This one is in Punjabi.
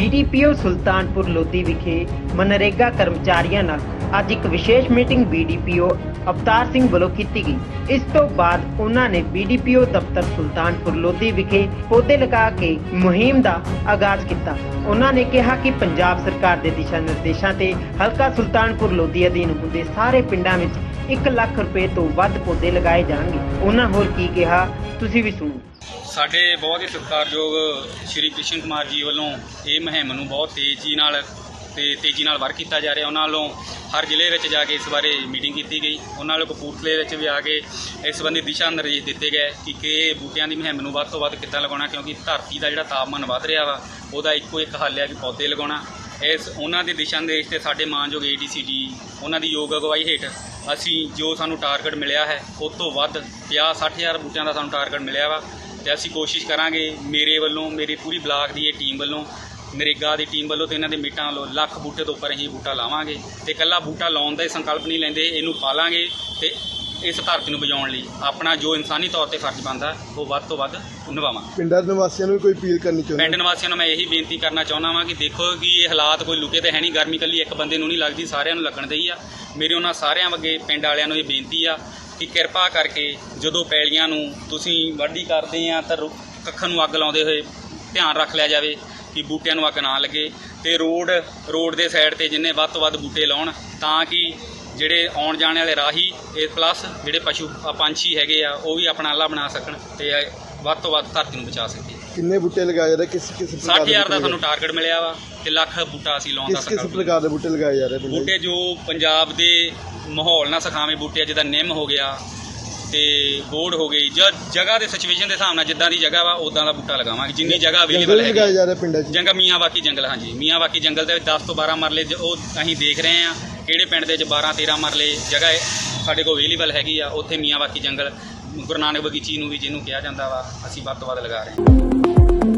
ਬੀਡੀਪੀਓ ਸੁਲਤਾਨਪੁਰ ਲੋਧੀ ਵਿਖੇ ਮਨਰੇਗਾ ਕਰਮਚਾਰੀਆਂ ਨਾਲ ਅੱਜ ਇੱਕ ਵਿਸ਼ੇਸ਼ ਮੀਟਿੰਗ ਬੀਡੀਪੀਓ ਅਵਤਾਰ ਸਿੰਘ ਵੱਲੋਂ ਕੀਤੀ ਗਈ। ਇਸ ਤੋਂ ਬਾਅਦ ਉਹਨਾਂ ਨੇ ਬੀਡੀਪੀਓ ਦਫ਼ਤਰ ਸੁਲਤਾਨਪੁਰ ਲੋਧੀ ਵਿਖੇ ਪੌਦੇ ਲਗਾ ਕੇ ਮੁਹਿੰਮ ਦਾ ਆਗਾਜ਼ ਕੀਤਾ। ਉਹਨਾਂ ਨੇ ਕਿਹਾ ਕਿ ਪੰਜਾਬ ਸਰਕਾਰ ਦੇ ਦਿਸ਼ਾ ਨਿਰਦੇਸ਼ਾਂ ਤੇ ਹਲਕਾ ਸੁਲਤਾਨਪੁਰ ਲੋਧੀ ਅਧੀਨ ਹੁੰਦੇ ਸਾਰੇ ਪਿੰਡਾਂ ਵਿੱਚ 1 ਲੱਖ ਰੁਪਏ ਤੋਂ ਵੱਧ ਪੌਦੇ ਲਗਾਏ ਜਾਣਗੇ। ਉਹਨਾਂ ਹੋਰ ਕੀ ਕਿਹਾ, ਤੁਸੀਂ ਵੀ ਸੁਣੋ। ਸਾਡੇ ਬਹੁਤ ਹੀ ਸਤਿਕਾਰਯੋਗ ਸ਼੍ਰੀ ਕ੍ਰਿਸ਼ਨ ਕੁਮਾਰ ਜੀ ਵੱਲੋਂ ਇਹ ਮੁਹਿੰਮ ਨੂੰ ਬਹੁਤ ਤੇਜ਼ੀ ਨਾਲ ਤੇ ਤੇਜ਼ੀ ਨਾਲ ਵਰਕ ਕੀਤਾ ਜਾ ਰਿਹਾ। ਉਹਨਾਂ ਵੱਲੋਂ ਹਰ ਜ਼ਿਲ੍ਹੇ ਵਿੱਚ ਜਾ ਕੇ ਇਸ ਬਾਰੇ ਮੀਟਿੰਗ ਕੀਤੀ ਗਈ। ਉਹਨਾਂ ਵੱਲੋਂ ਕਪੂਰਥਲੇ ਵਿੱਚ ਵੀ ਆ ਕੇ ਇਸ ਸੰਬੰਧੀ ਦਿਸ਼ਾ ਨਿਰਦੇਸ਼ ਦਿੱਤੇ ਗਏ ਕਿ ਕਿ ਬੂਟਿਆਂ ਦੀ ਮੁਹਿੰਮ ਨੂੰ ਵੱਧ ਤੋਂ ਵੱਧ ਕਿੱਦਾਂ ਲਗਾਉਣਾ, ਕਿਉਂਕਿ ਧਰਤੀ ਦਾ ਜਿਹੜਾ ਤਾਪਮਾਨ ਵੱਧ ਰਿਹਾ ਵਾ, ਉਹਦਾ ਇੱਕੋ ਇੱਕ ਹੱਲ ਹੈ ਕਿ ਪੌਦੇ ਲਗਾਉਣਾ। ਇਸ ਉਹਨਾਂ ਦੇ ਦਿਸ਼ਾ ਨਿਰਦੇਸ਼ ਤੇ ਸਾਡੇ ਮਾਨਯੋਗ ਏਡੀਸੀਡੀ ਉਹਨਾਂ ਦੀ ਯੋਗ ਅਗਵਾਈ ਹੇਠ ਅਸੀਂ ਜੋ ਸਾਨੂੰ ਟਾਰਗੇਟ ਮਿਲਿਆ ਹੈ, ਉਸ ਤੋਂ ਵੱਧ 50 60000 ਬੂਟਿਆਂ ਦਾ ਸਾਨੂੰ ਟਾਰਗੇਟ ਮਿਲਿਆ ਵਾ। ਤੇ ਅਸੀਂ ਕੋਸ਼ਿਸ਼ ਕਰਾਂਗੇ ਮੇਰੇ ਵੱਲੋਂ ਮੇਰੀ ਪੂਰੀ ਬਲਾਕ ਦੀ ਇਹ ਟੀਮ ਵੱਲੋਂ ਨਰੇਗਾ ਦੀ ਟੀਮ ਵੱਲੋਂ ਤੇ ਇਹਨਾਂ ਦੇ ਮੀਟਾਂ ਵੱਲੋਂ ਲੱਖ ਬੂਟੇ ਤੋਂ ਉੱਪਰ ਅਸੀਂ ਬੂਟਾ ਲਾਵਾਂਗੇ ਤੇ ਇਕੱਲਾ ਬੂਟਾ ਲਾਉਣ ਦਾ ਹੀ ਸੰਕਲਪ ਨਹੀਂ ਲੈਂਦੇ ਇਹਨੂੰ ਪਾਲਾਂਗੇ ਤੇ ਇਸ ਧਰਤੀ ਨੂੰ ਬਚਾਉਣ ਲਈ ਆਪਣਾ ਜੋ ਇਨਸਾਨੀ ਤੌਰ ਤੇ ਫਰਜ਼ ਬਣਦਾ ਉਹ ਵੱਧ ਤੋਂ ਵੱਧ ਨਿਭਾਵਾਂਗੇ ਪਿੰਡਾਂ ਦੇ ਨਿਵਾਸੀਆਂ ਨੂੰ ਵੀ ਕੋਈ ਅਪੀਲ ਕਰਨੀ ਚਾਹੁੰਦੇ ਪਿੰਡ ਨਿਵਾਸੀਆਂ ਨੂੰ ਮੈਂ ਇਹੀ ਬੇਨਤੀ ਕਰਨਾ ਚਾਹੁੰਦਾ ਵਾਂ ਕਿ ਦੇਖੋ ਕਿ ਇਹ ਹਾਲਾਤ ਕੋਈ ਲੁਕੇ ਤੇ ਹੈ ਨਹੀਂ ਗਰਮੀ ਕੱਲੀ ਇੱਕ ਬੰਦੇ ਨੂੰ ਨਹੀਂ ਲੱਗਦੀ ਸਾਰਿਆਂ ਨੂੰ ਲੱਗਣ ਦਈ ਆ। ਮੇਰੀ ਉਹਨਾਂ ਸਾਰਿਆਂ ਅੱਗੇ ਪਿੰਡ ਵਾਲਿਆਂ ਨੂੰ ਇਹ ਬੇਨਤੀ ਆ ਕਿ ਕਿਰਪਾ ਕਰਕੇ ਜਦੋਂ ਪੈਲੀਆਂ ਨੂੰ ਤੁਸੀਂ ਵਾਢੀ ਕਰਦੇ ਆ ਤਾਂ ਰੁ- ਕੱਖਾਂ ਨੂੰ ਅੱਗ ਲਾਉਂਦੇ ਹੋਏ ਧਿਆਨ ਰੱਖ ਲਿਆ ਜਾਵੇ ਕਿ ਬੂਟਿਆਂ ਨੂੰ ਅੱਗ ਨਾ ਲੱਗੇ ਤੇ ਰੋਡ ਰੋਡ ਦੇ ਸਾਈਡ ਤੇ ਜਿੰਨੇ ਵੱਧ ਤੋਂ ਵੱਧ ਬੂਟੇ ਲਾਉਣ ਤਾਂ ਕਿ ਜਿਹੜੇ ਆਉਣ ਜਾਣ ਵਾਲੇ ਰਾਹੀ ਇਹ ਪਲੱਸ ਜਿਹੜੇ ਪਸ਼ੂ ਪੰਛੀ ਹੈਗੇ ਆ ਉਹ ਵੀ ਆਪਣਾ ਅੱਲਾ ਬਣਾ ਸਕਣ ਤੇ ਵੱਧ ਤੋਂ ਵੱਧ ਧਰਤੀ ਨੂੰ ਬਚਾ ਸਕੀਏ ਕਿੰਨੇ ਬੂਟੇ ਲਗਾਏ ਜਾ ਰਹੇ? ਕਿਸ ਕਿਸ ਪ੍ਰਕਾਰ ਦੇ 60000 ਦਾ ਸਾਨੂੰ ਟਾਰਗੇਟ ਮਿਲਿਆ ਵਾ ਤੇ ਲੱਖ ਬੂਟਾ ਅਸੀਂ ਲਾਉਣ ਦਾ ਕਿਸ ਕਿਸ ਪ੍ਰਕਾਰ ਦੇ ਬੂਟੇ ਲਗਾਏ ਜਾ ਰਹੇ? ਬੂਟੇ ਜੋ ਪੰਜਾਬ ਦੇ ਮਾਹੌਲ ਨਾਲ ਸਖਾਵੇਂ ਬੂਟੇ ਆ ਜਿੱਦਾਂ ਨਿੰਮ ਹੋ ਗਿਆ ਤੇ ਬੋਰਡ ਹੋ ਗਈ ਜਾਂ ਜਗ੍ਹਾ ਦੇ ਸਿਚੁਏਸ਼ਨ ਦੇ ਹਿਸਾਬ ਨਾਲ ਜਿੱਦਾਂ ਦੀ ਜਗ੍ਹਾ ਵਾ ਉਦਾਂ ਦਾ ਬੂਟਾ ਲਗਾਵਾਂਗੇ ਜਿੰਨੀ ਜਗ੍ਹਾ ਅਵੇਲੇਬਲ ਲਗਾਏ ਹੈ ਜਾ ਰਹੇ ਪਿੰਡਾਂ 'ਚ? ਜੰਗਾ ਮੀਆਂਵਾਕੀ ਜੰਗਲ ਹਾਂਜੀ। ਮੀਆਂਵਾਕੀ ਜੰਗਲ ਦੇ ਵਿੱਚ 10 ਤੋਂ 12 ਮਰਲੇ ਉਹ ਅਸੀਂ ਦੇਖ ਰਹੇ ਹਾਂ ਕਿਹੜੇ ਪਿੰਡ ਦੇ ਵਿੱਚ 12 13 ਮਰਲੇ ਜਗ੍ਹਾ ਹੈ ਸਾਡੇ ਕੋਲ ਅਵੇਲੇਬਲ ਹੈਗੀ ਆ, ਉੱਥੇ ਮੀਆਂਵਾਕੀ ਜੰਗਲ, ਗੁਰੂ ਨਾਨਕ ਬਗੀਚੀ ਨੂੰ ਵੀ ਜਿਹਨੂੰ ਕਿਹਾ ਜਾਂਦਾ ਵਾ, ਅਸੀਂ ਵੱਧ ਤੋਂ ਵੱਧ ਲਗਾ ਰਹੇ ਹਾਂ।